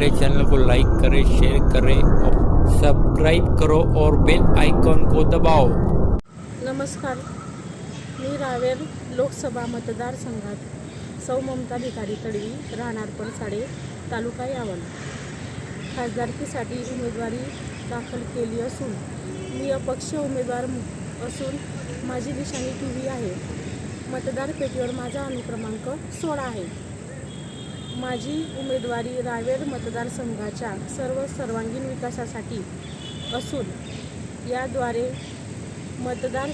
हमारे चैनल को लाइक करें शेयर करें और सब्सक्राइब करो और बेल आइकॉन को दबाओ। नमस्कार। मी रावेर लोकसभा मतदारसंघात सौ ममता भिकारी तडवी राहणार पडसाडे तालुका यावल. खासदारकीसाठी उमेदवारी दाखल केली असून मी अपक्ष उमेदवार असून माझी निशाणी टी व्ही आहे. मतदार पेटीवर माझा अनुक्रमांक सोळा आहे. माझी उमेदवारी रावेर मतदारसंघाच्या सर्व सर्वांगीण विकासासाठी असून याद्वारे मतदार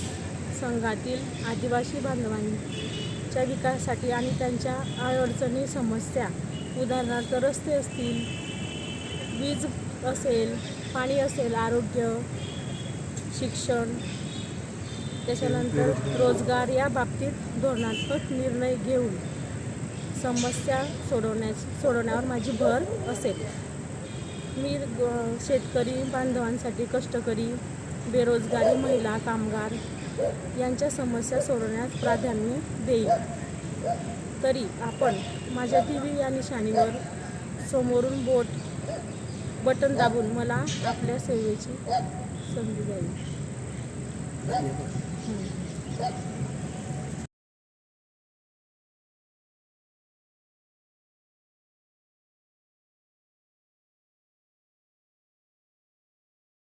संघातील आदिवासी बांधवांच्या विकासासाठी आणि त्यांच्या अडचणी समस्या उदाहरणार्थ रस्ते असतील वीज असेल पाणी असेल आरोग्य शिक्षण त्याच्यानंतर रोजगार या बाबतीत धोरणात्मक निर्णय घेऊन समस्या सोडवण्या सोडवण्यावर माझी भर असेल. मी ग- शेतकरी बांधवांसाठी कष्टकरी बेरोजगारी महिला कामगार यांच्या समस्या सोडवण्यास प्राधान्य देईल तरी आपण माझ्या टी व्ही या निशाणीवर समोरून बोट बटन दाबून मला आपल्या सेवेची संधी द्यावी.